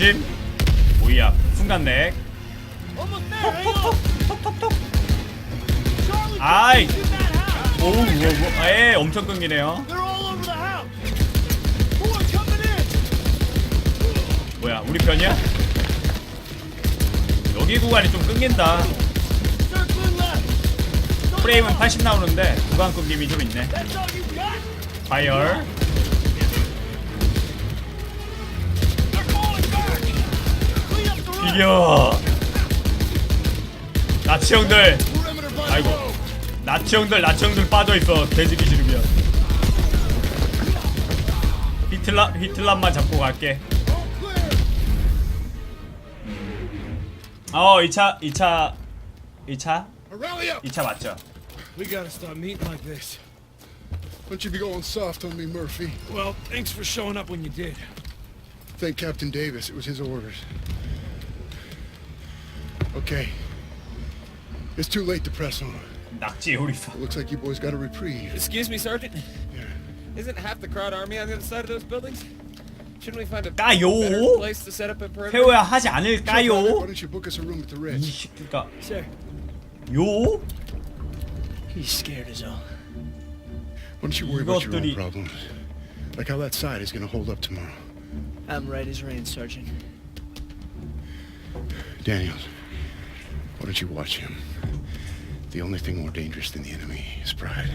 조심. 오이야 순간넥. 아이. 오, 오, 오, 에 엄청 끊기네요. 뭐야, 우리 편이야? 여기 구간이 좀 끊긴다. 프레임은 80 나오는데 구간 끊김이 좀 있네. 파이어. 이겨. 나치 형들. 아이고. 나치 형들, 나치 형들 빠져 있어. 돼지기 싫으면. 히틀라 히틀랍만 잡고 갈게. 어, 2차 2차 2차 Rally up! 2차 맞죠? We gotta stop meeting like this. Don't you be going soft on me, Murphy. Well, thanks for showing up when you did. Thank Captain Davis. It was his orders. Okay. It's too late to press on. 낙지 요리사. Looks like you boys got a reprieve. Excuse me, Sergeant. Yeah. Isn't half the crowd army on the other side of those buildings? Shouldn't we find a 까요? better place to set up a perimeter? 태호야 하지 Why 않을까요? don't you book us a room at the 이 Ritz? 새끼가 Sir, 요? he's scared as all. Why don't you worry about your own 이것들이- problems? Like how that side is gonna hold up tomorrow. I'm right as rain, Sergeant. Daniels, why don't you watch him? The only thing more dangerous than the enemy is pride.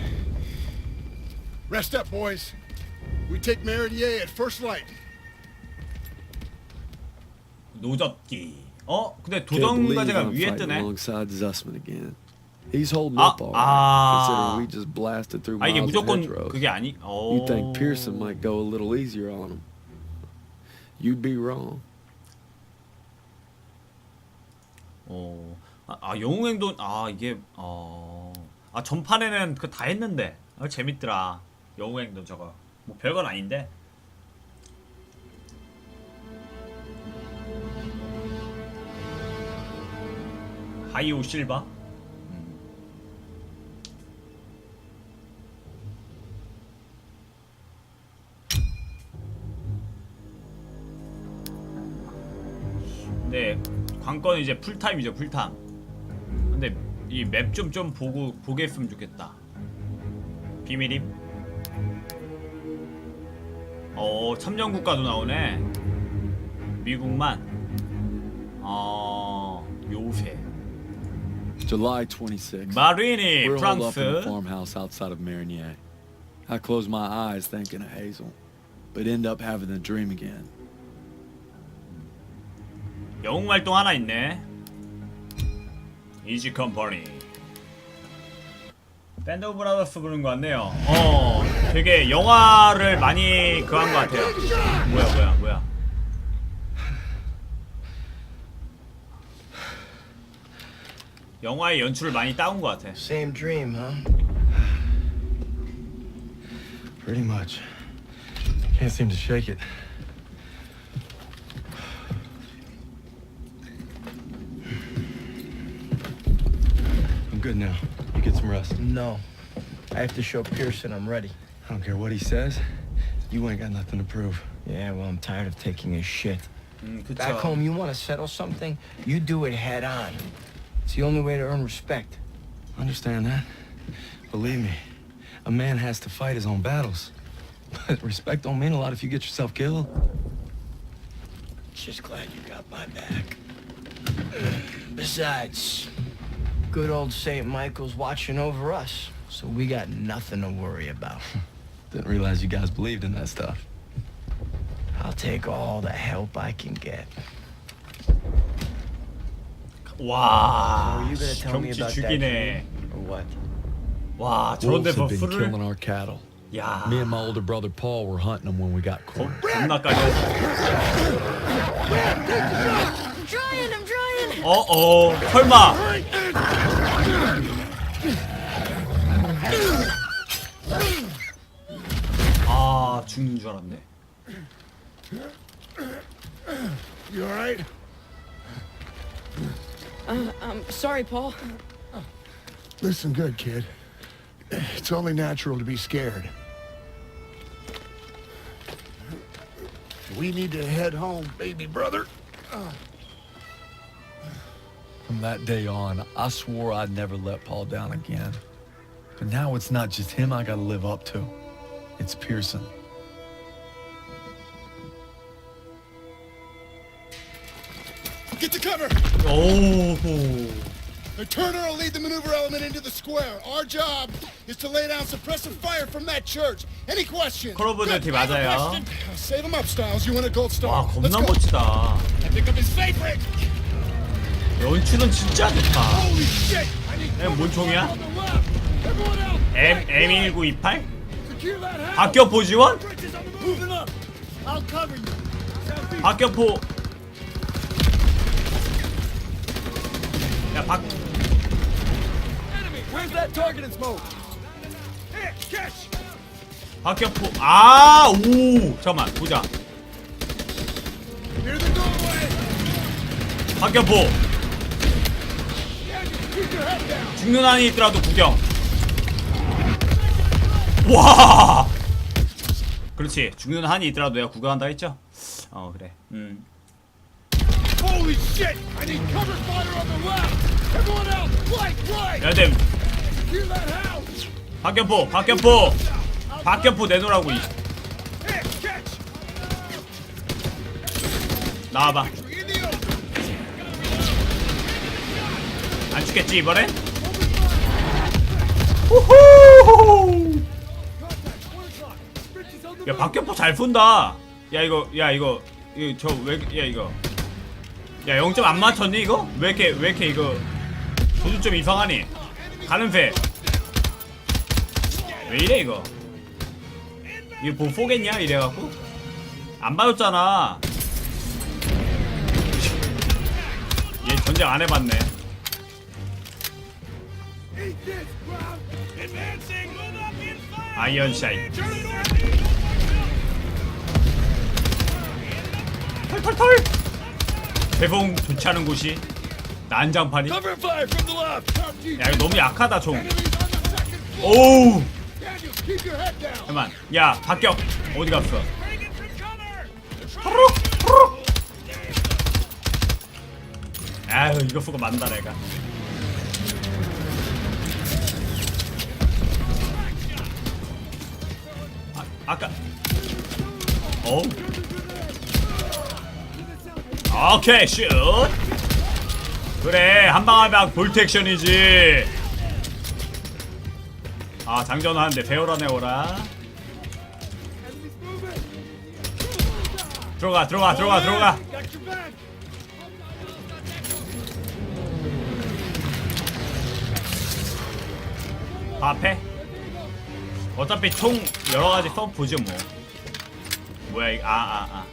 Rest up, boys. We take Meridier at first light. 노젓기. 어? 근데 Can't believe 도전과제가 I'm 위에 fighting 뜨네. alongside Zussman again. He's holding 아, up all 아. right, considering we just blasted through 아 이게 miles of 무조건 hedgerows. 그게 아니? 어. You think Pearson might go a little easier on him? You'd be wrong. 어. 아, 아 영웅행동 아 이게 어. 아 전판에는 그 다 했는데. 아, 재밌더라. 영웅행동 저거. 뭐 별건 아닌데. 하이오 실바? 음. 네 관건은 이제 풀타임이죠 풀타임 근데 이 맵 좀 좀 보고 보게 했으면 좋겠다 비밀임 어 참전국가도 나오네 미국만 어 요새 July 26th. 마리니 We're holed up in a 프랑스 farmhouse outside of Marigny. I close my eyes thinking of Hazel, but end up having the dream again. 영웅 활동 하나 있네 이지 컴퍼니 밴드 오브 브라더스 부르는 거 같네요 어 되게 영화를 많이 그한 거 같아요 뭐야 뭐야 뭐야 영화의 연출을 많이 따온 거 같아 Same dream, huh? Pretty much. Can't seem to shake it. good now. You get some rest. No. I have to show Pearson I'm ready. I don't care what he says. You ain't got nothing to prove. Yeah, well, I'm tired of taking his shit. Mm, Back tell. home, you want to settle something? You do it head on. It's the only way to earn respect. Understand that. Believe me, a man has to fight his own battles. But respect don't mean a lot if you get yourself killed. Just glad you got my back. Besides, good old St. Michael's watching over us, so we got nothing to worry about. Didn't realize you guys believed in that stuff. I'll take all the help I can get. 와 Were you gonna tell me 경치 about that 죽이네 dream, or what? 와 저런 Wolves 데서 had been 술을 killing our cattle. 야 Me and my older brother Paul were hunting them when we got 겁- cornered. 겁나까지 I'm trying, I'm trying. 어어 설마 아 죽는 줄 알았네 You all right? I'm sorry, Paul. Listen good, kid. It's only natural to be scared. We need to head home, baby brother. From that day on, I swore I'd never let Paul down again. But now it's not just him I gotta live up to. It's Pearson. Get to cover! 오. The Turner will lead the maneuver element into the square. Our job is to lay down suppressive fire from that church. Any questions? 콜 오브 Good, 듀티 I have a 맞아요. question. Save him up, Styles. You win a gold star. 와 Let's 겁나 go. 멋지다. I think of his favorite. 연출은 진짜 좋다. 뭔 총이야? M M1928? secure that house. 박격포 지원? 박격포. 야 박. 박격포. 아 오. 잠깐만 보자. 박격포. Keep your head down. 죽는 한이 있더라도 구경. 와. 그렇지. 죽는 한이 있더라도 내가 구경한다 했죠? 어 그래. 음. Holy shit! I need cover fire on the left. Everyone else, flank right. 야, 근데 Secure that house. 박격포, 박격포, 박격포 내놓으라고 이. 나와봐. 죽겠지 이번엔? 우후! 야 박격포 잘 쏜다. 야 이거, 야 이거, 이거 저왜야 이거. 야 0점 안 맞췄니 이거? 왜 이렇게 왜 이렇게 이거 조준점 이상하니? 가는 새. 왜 이래 이거? 이거 뭐 쏘겠냐 이래갖고? 안 맞았잖아. 얘 전쟁 안 해봤네. Northeast. 털털털. 배봉 좋지 않은 곳이 난장판이. 야 이거 너무 약하다 총. 오우. 잠깐만. 야 박격 어디 갔어? 후루룩, 후루룩. 아유 이거 쓰고 만다 내가. 아 아까. 어. 오케이 슛. 그래 한방 한방 볼트 액션이지. 아 장전 하는데 배우라 내오라. 들어가 들어가 들어가 들어가. 앞에 어차피 총 여러 가지 써 보죠 뭐. 뭐야 이거 아아 아.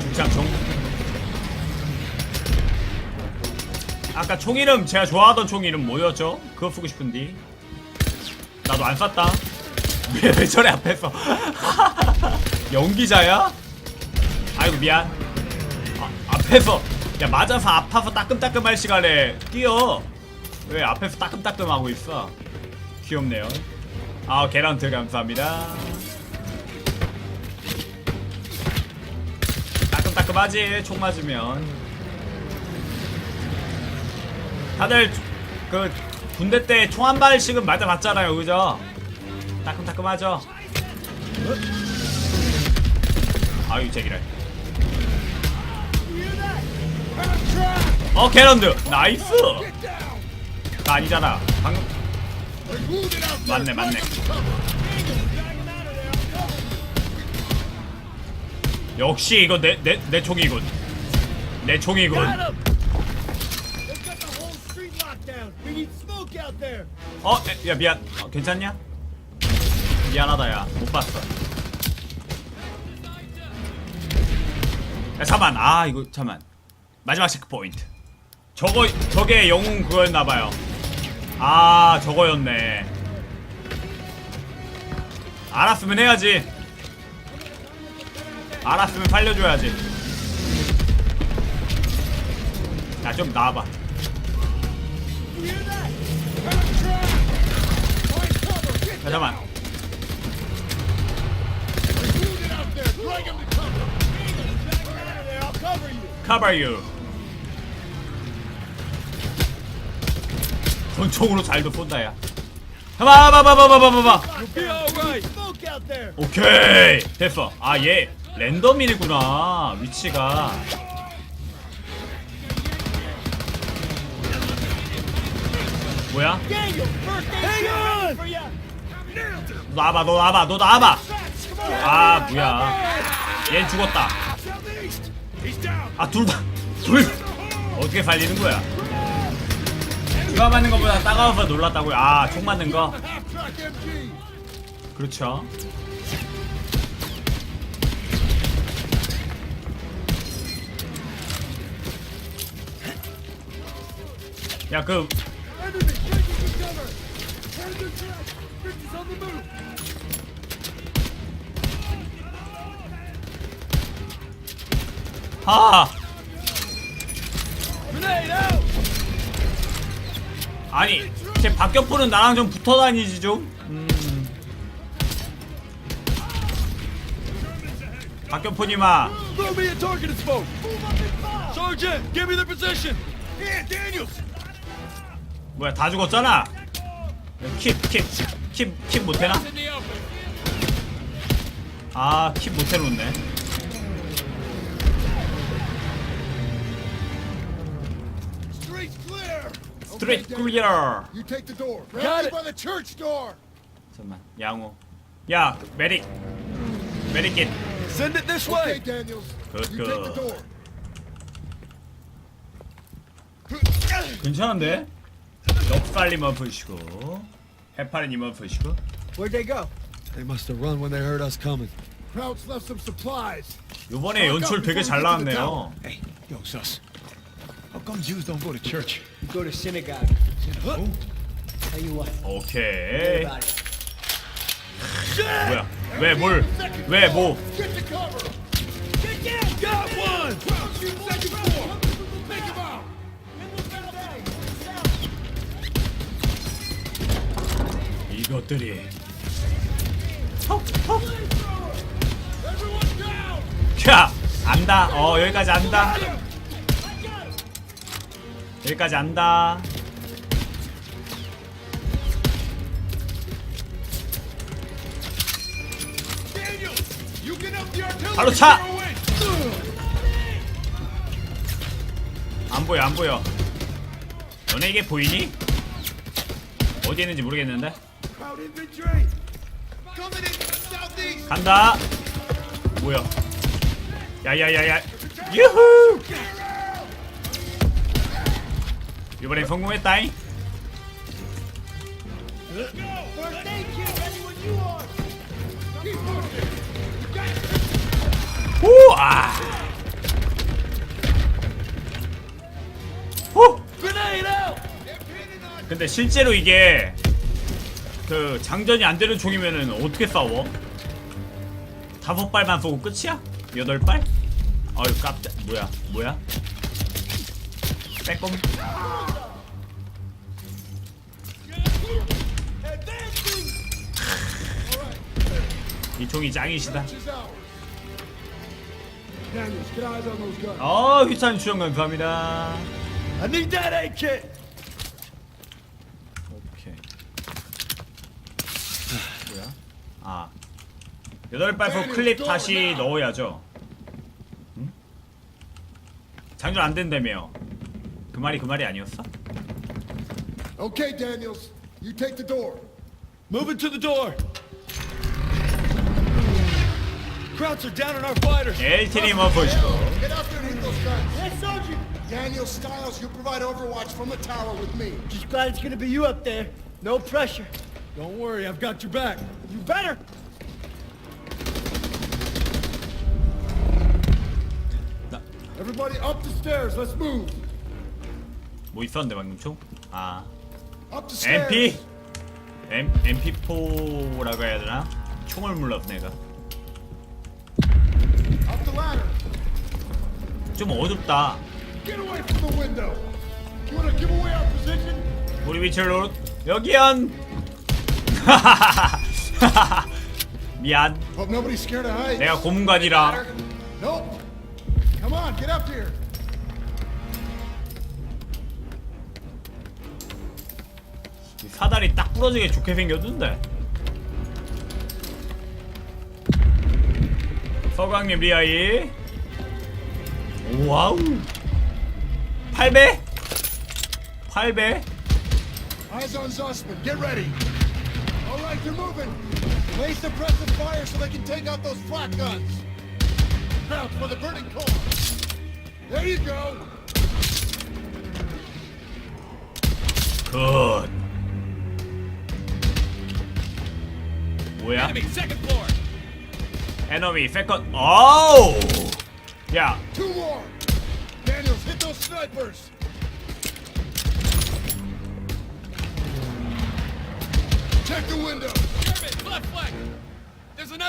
중창 총. 아까 총 이름 제가 좋아하던 총 이름 뭐였죠? 그거 쓰고 싶은디. 나도 안 쐈다. 왜, 왜 저래 앞에서? 연기자야? 아이고 미안. 아, 앞에서 야 맞아서 아파서 따끔따끔할 시간에 뛰어. 왜 앞에서 따끔따끔하고 있어? 귀엽네요. 아 계란트 감사합니다. 따끔따끔하지 총 맞으면. 다들 그 군대 때 총 한 발씩은 맞아봤잖아요, 그죠? 따끔따끔하죠. 아유 제기랄. 어 캐런드 나이스. 나 아니잖아. 방금 맞네 맞네. 역시 이거 내 내 내 총이군. 내 총이군. 어, 에, 야 미안. 어, 괜찮냐? 미안하다 야. 못 봤어. 야 잠만. 아 이거 잠만. 마지막 체크 포인트. 저거 저게 영웅 그거였나 봐요. 아 저거였네. 알았으면 해야지. 알았으면 살려줘야지. 야 좀 나와봐. I'll cover you. 권총으로 잘도 쏜다 야. 봐봐 봐봐 봐봐 봐봐 봐. Be alright. Smoke out there. 오케이 됐어. 아 얘 랜덤이구나 위치가. 뭐야? You. 너 나와봐 너 나와봐. 아 뭐야? 얜 죽었다. 아 둘 다. 둘 어떻게 살리는 거야? 누가 맞는 것보다 따가워서 놀랐다고요. 아 총 맞는 거. 그렇죠. 야, 그 Enemy 아니, 제 박격포는 나랑 좀 붙어 다니지 좀. 음. 박격포님아, Throw me a target and smoke. Sergeant, give me the position. Here, Daniels. 뭐야 다 죽었잖아. 킵, 킵, 킵, 킵 못해나? In the open. 아, 킵 못해놓네. 스트레이트. 클리어. You take the door. Got it. by the church door. 잠깐만, 양호. 야, 메릭. 메릭 깃. Send it this Okay, way. Daniels. Good you take the girl. door. 괜찮은데? 넉살리만 보시고 해파리님만 보시고 Where'd they go? They must have run when they heard us coming. Krauts left some supplies. 요번에 연출 되게 잘 나왔네요 Hey, yo, sus. How come Jews don't go to church? Go to synagogue. Tell you what, 오케이 about it. 뭐야 왜 뭘 왜 뭐 Get to cover. Get down. Got one. You second floor. Take him out. 이것들이 Everyone down. 야 안다 어 여기까지 안다 여기까지 안다. 바로 차! 안 보여 안 보여 너네 이게 보이니? 어디 있는지 모르겠는데. 간다 뭐야 야야야야 유후 이번엔 성공했다잉 후 Grenade out. 근데 실제로 이게 그 장전이 안 되는 총이면은 어떻게 싸워? 다섯 발만 쏘고 끝이야? 여덟 발? 아유 깜짝 뭐야 뭐야? 빼꼼. 이 총이 짱이시다. 어 휘찬 추천 감사합니다 I need that aid kit. 오케이 뭐야? 아 여덟 발포 클립 다시 넣어야죠 응? 장전 안 된다며 그 말이 그 말이 아니었어? Okay, Daniels, you take the door. Moving to the door. Krauts are down on our fighters. LT님 뭐 보시고 Get out there and hit those guns. Yes, Sergeant. Daniel Styles, you provide overwatch from the tower with me. Just glad it's gonna be you up there. No pressure. Don't worry, I've got your back. You better. Everybody up the stairs. Let's move. 뭐 있었는데 방금 총? 아. MP? M, MP4라고 해야 되나? 총을 몰랐어 내가. 좀 어둡다? 우리 위치를 노 여기연 미안. 내가 고문관이라 사다리 딱 부러지게 좋게 생겼는데 서강님 리아이 와우 8배? 8배? Eyes on Zussman. Get ready. All right, you're moving. Lay suppressive fire so they can take out those flak guns. Crouch for the burning core. There you go. 굿 뭐야? 에너미 세컨 어우! 야.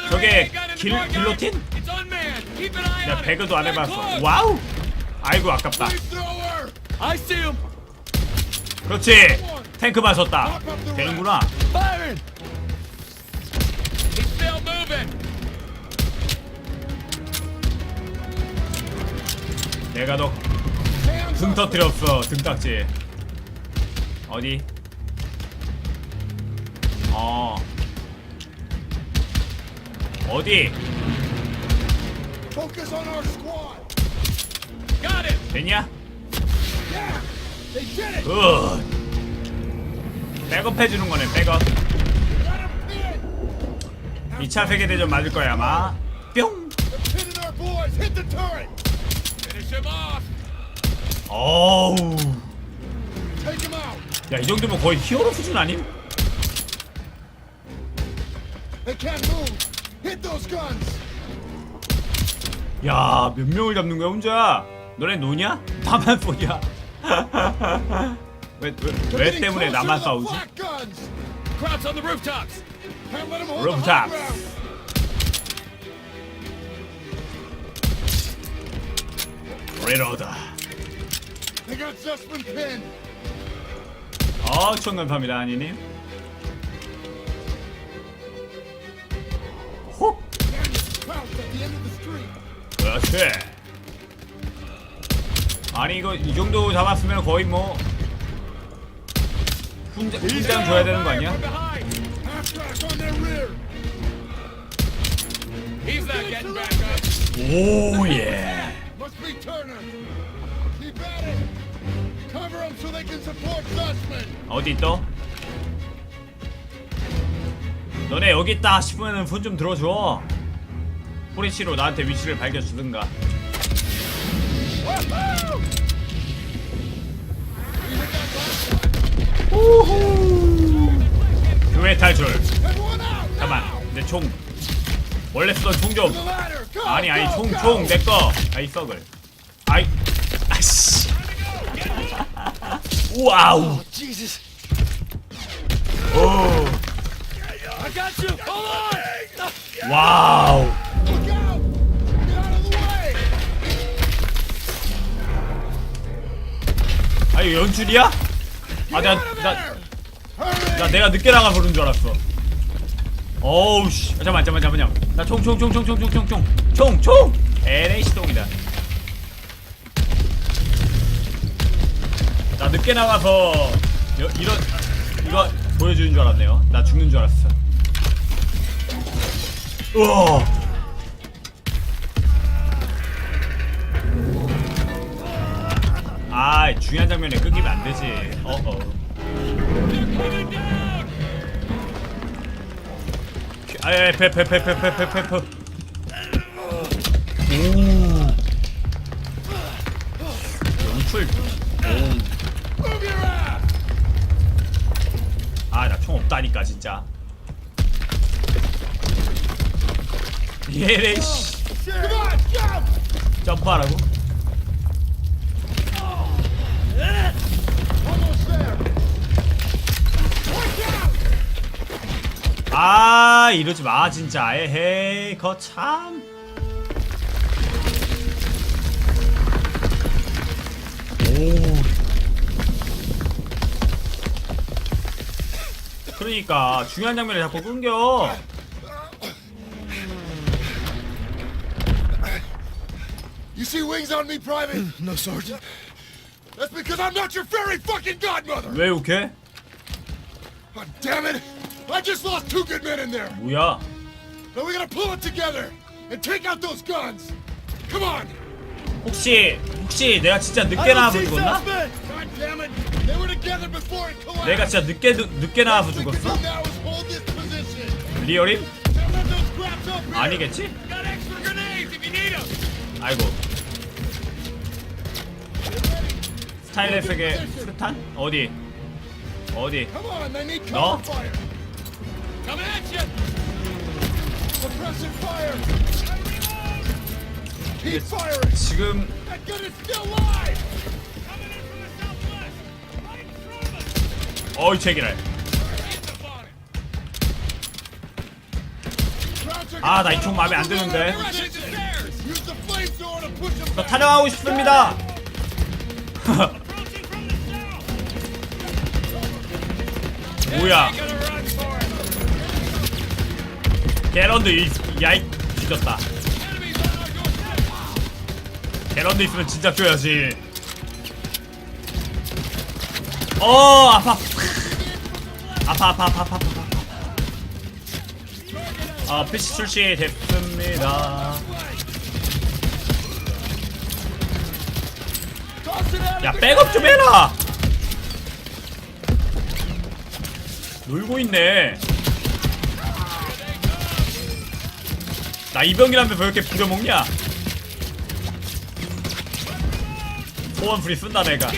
저게 길, 길로틴? 나 배그도 안 해봤어 와우! 아이고 아깝다. 그렇지. 탱크만 썼다. 되는구나. 내가 너 Hands 등 up. 터뜨렸어 등딱지 어디? 어 어디? Focus on our squad. Got him. 됐냐? Yeah. They did it. 굿 백업 해주는 거네 백업. 2차 세계대전 맞을 거야 아마 뿅. 어우 Take him out. 야이 정도면 거의 히어로 수준 아님? 야 몇 명을 잡는 거야 혼자 너네 노냐? 나만 쏘냐? 왜, 왜, 왜 때문에 나만 싸우지? Rooftop. 어, 천 감사합니다, 아니님. 호! 그렇지. 아니, 이거, 이 정도 잡았으면 거의 뭐, 훈장 줘야 되는 거 아니야? 오 예. Oh, 어디 있어? 너네 여기 있다 싶으면 손좀 들어줘. 포리시로 나한테 위치를 밝혀주든가. 우후. 교회 탈출. 내 총. 원래 쓰던 총 좀. The ladder. Go. 아니 아니 go, 총 go. 총내 거. 아이 썩을. 아이, 아씨. 와우. 오. 와우. 아 이거 연출이야? 아 내가 나. 나 내가 늦게 나가 부른 줄 알았어. 어우 씨. 아, 잠깐만 잠깐만 잠깐만. 나 총 총 총 총 총 총 총 총총 총. LA 시동이다. 나 늦게 나가서 여, 이런 이거 보여주는 줄 알았네요. 나 죽는 줄 알았어. 우와. 아 중요한 장면에 끊기면 안 되지. 어어. 아예 페페페페페페페. 오. 연출. Move your ass. 아나 총 없다니까 진짜. 얘네 씨. 점프하라고? 아 이러지 마 진짜 에헤이 거참 오 그러니까 중요한 장면을 자꾸 끊겨 You see wings on me, Private? No, Sergeant. That's because I'm not your fairy fucking godmother! 왜 욕해? God damn it! I just lost two good men in there! 뭐야? Now we gotta pull it together and take out those guns! Come on! 혹시 혹시 내가 진짜 늦게 나와서 죽었나? God damn it! They were together before it collapsed! 내가 진짜 늦게 늦- 늦게 나와서 All we can 죽었어? do now is hold this position! 리얼임? Don't let those scraps up here! 아니겠지? Got extra grenades if you need them! 아이고. 스타일레스의 수탄? 어디? 어디? Come on, they need No. cover fire! Coming at you! Suppressive fire! Keep firing! 지금 That gun is still live! Coming in from the southwest! Right through us! 어이 체기를. 아, 나 이총 마음에 안 드는데. Rushing the stairs! Use the flamethrower to push them 저 back! 타령하고 싶습니다. Approaching from the south! 뭐야? 게런드 이 야이 doorstep! 게런드 있으면 진짜 줘야지. 어. 아파 아파 아파 아파 아파. 아파. 아 PC 출시 됐습니다. 야 백업 좀 해라. 놀고 있네. 나 이병이라면서 왜 이렇게 부려먹냐? 소원 프리 쓴다 내가.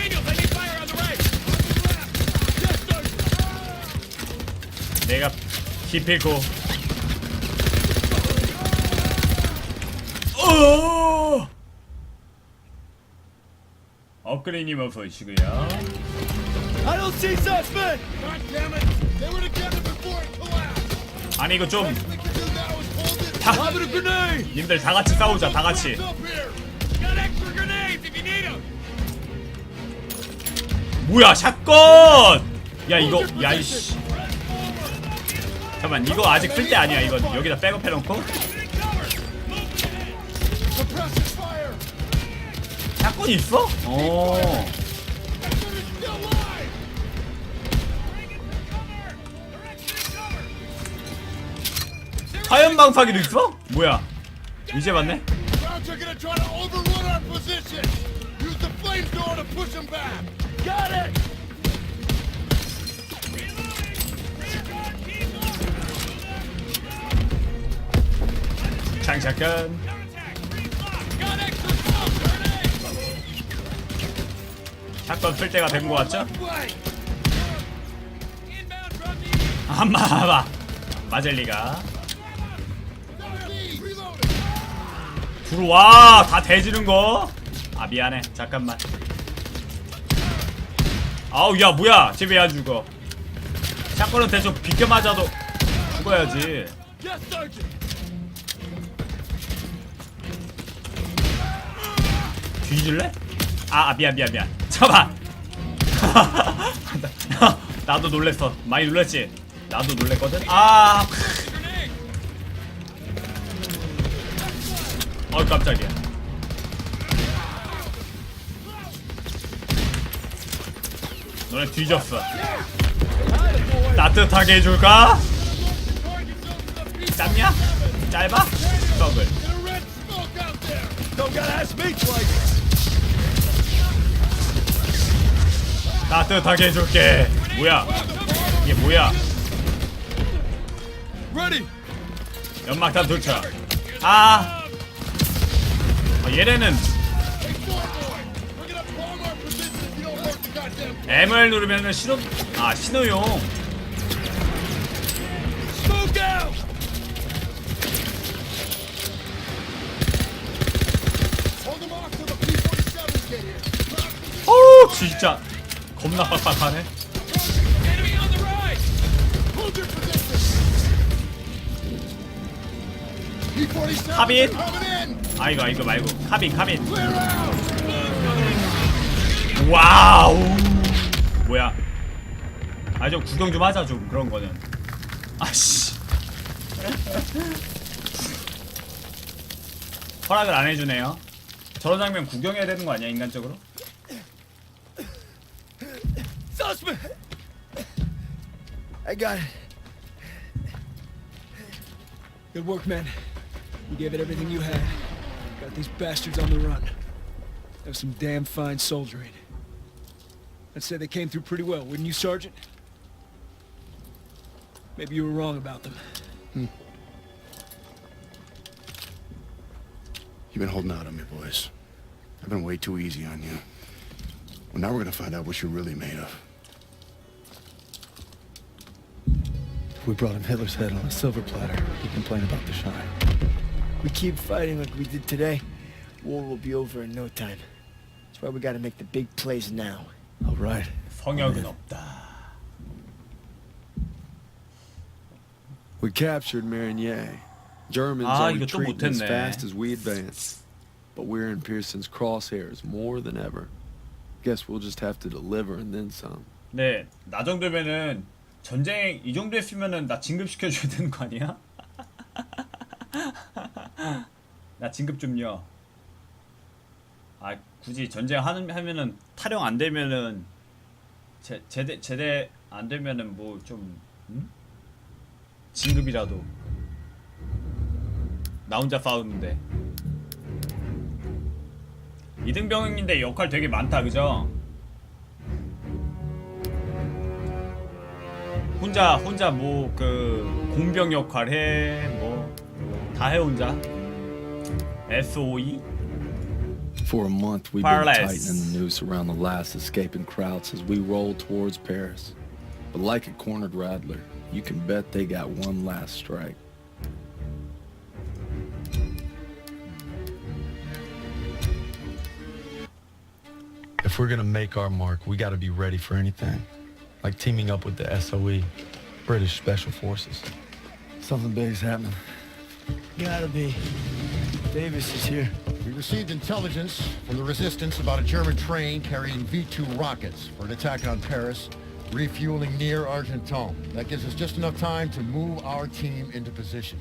내가 기필코. 어. 업그레이님 어서 collapsed! 아니 이거 좀 다! 님들 다 같이 싸우자 다 같이. 뭐야 샷건! 야 이거 야이씨. 잠깐만 이거 아직 쓸 때 아니야 이건 여기다 백업 해놓고! 샷건이 있어? 어. 화염 방사기도 있어? 뭐야? 이제 it! 장샷건. 샷건 쓸 때가 된거 같죠? 아마 아마 마젤리가 들어와 다 대지는 거. 아 미안해 잠깐만. 아우 야 뭐야 쟤 왜 안 죽어? 샷건은 대충 비껴 맞아도 죽어야지. 뒤질래? 아, 아 미안 미안 미안. 잠깐. 나도 놀랬어. 많이 놀랬지. 나도 놀랬거든. 아. 어 깜짝이야. 너네 뒤졌어. 따뜻하게 해줄까? 짧냐? 짧아? twice! 따뜻하게 해줄게. 뭐야? 이게 뭐야? 연막탄 도착. 아. 어, 얘네는 M을 누르면은 신호 아 신호용. Smoke out! Hold them off till the P-47s get here! 어우 진짜 겁나 빡빡하네. Enemy on the right! Hold your position! P-47s Copy. are coming in! 아 이거 이거 말고 카빈 카빈. 와우. 뭐야? 아 좀 구경 좀 하자 좀 그런 거는. 아씨. 허락을 안 해주네요. 저런 장면 구경해야 되는 거 아니야 인간적으로? I got it. Good work, man. You gave it everything you had. Got these bastards on the run. That was some damn fine soldiering. I'd say they came through pretty well, wouldn't you, Sergeant? Maybe you were wrong about them. Hmm. You've been holding out on me, boys. I've been way too easy on you. Well, now we're gonna find out what you're really made of. If we brought him Hitler's head on a silver platter, he'd complain about the shine We keep fighting like we did today. War will be over in no time. That's why we gotta make the big plays now. All right. 성역은 없다. We captured Marigny. Germans Ah, are 이거 또 retreating as 못했네. fast as we advance. But we're in Pearson's crosshairs more than ever. Guess we'll just have to deliver and then some. 네, 나 정도면은 전쟁 이 정도 했으면은 나 진급 시켜줘야 되는 거 아니야? 나 진급 좀요. 아 굳이 전쟁 하면은 타령 안 되면은 제 제대 제대 안 되면은 뭐좀 음? 진급이라도 나 혼자 싸우는데 이등병인데 역할 되게 많다 그죠? 혼자 혼자 뭐 그 공병 역할 해뭐 다 해 혼자 E? SOE For a month, we've Parlez. been tightening the noose around the last escaping Krauts as we roll towards Paris. But like a cornered rattler, you can bet they got one last strike. If we're gonna make our mark, we gotta be ready for anything. Like teaming up with the SOE, British Special Forces. Something big's happening. Gotta be. Davis is here. We received intelligence from the resistance about a German train carrying V-2 rockets for an attack on Paris, refueling near Argenton. That gives us just enough time to move our team into position.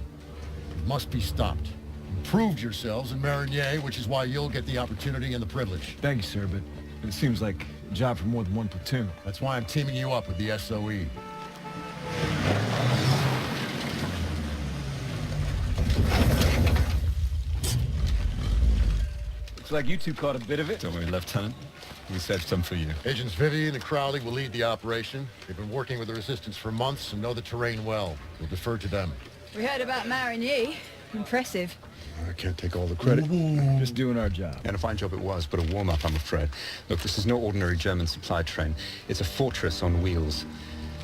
It must be stopped. You proved yourselves in Marigny, which is why you'll get the opportunity and the privilege. Thank you, sir, but it seems like a job for more than one platoon. That's why I'm teaming you up with the. SOE. Like you two caught a bit of it. Don't worry, Lieutenant. We saved some for you. Agents Vivian and Crowley will lead the operation. They've been working with the resistance for months and know the terrain well. We'll defer to them. We heard about Marigny. Impressive. I can't take all the credit. Just doing our job. And a fine job it was, but a warm-up, I'm afraid. Look, this is no ordinary German supply train. It's a fortress on wheels.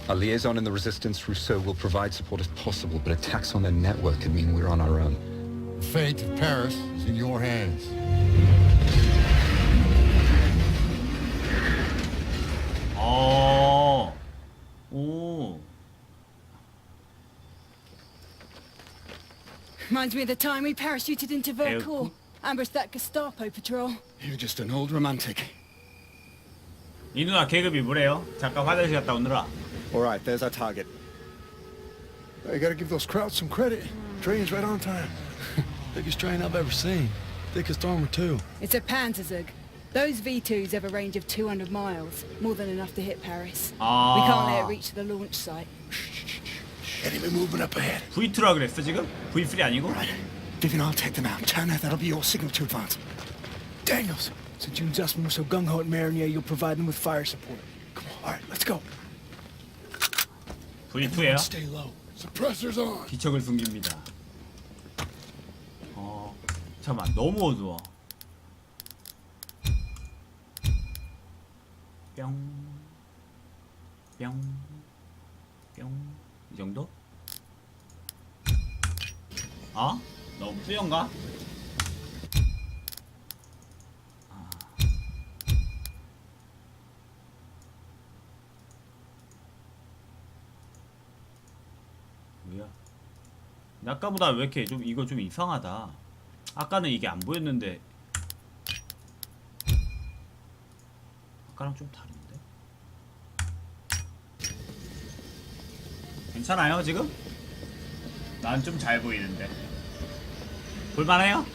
Our liaison in the resistance, Rousseau, will provide support if possible, but attacks on their network could mean we're on our own. The fate of Paris is in your hands. Reminds me of the time we parachuted into Vercors. Ambushed that Gestapo patrol. You're just an old romantic. 이 누나 계급이 뭐래요? 잠깐 화장실 갔다 오느라. All right, there's our target. You gotta give those crowds some credit. Train's right on time. Biggest train I've ever seen. Thickest armor, too. It's a Panzerzug. Those V2s have a range of 200 miles, more than enough to hit Paris. We can't let it 아. reach the launch site. Enemy movement up ahead. V2라 그랬어 지금? V3 아니고? Vivian, I'll take them out. Turner, that'll be your signal to advance. Daniels. Since you and Zussman were so gung-ho at Marigny, you'll provide them with fire support. Come on, all right, let's go. V2예요? Stay low. Suppressors on. 기척을 숨깁니다. 어, 잠깐만 너무 어두워. 뿅, 뿅, 뿅. 이 정도? 아? 너무 뿌연가? 아. 뭐야? 아까보다 왜 이렇게 좀 이거 좀 이상하다. 아까는 이게 안 보였는데 아까랑 좀 다른데? 괜찮아요 지금? 난 좀 잘 보이는데 볼만해요?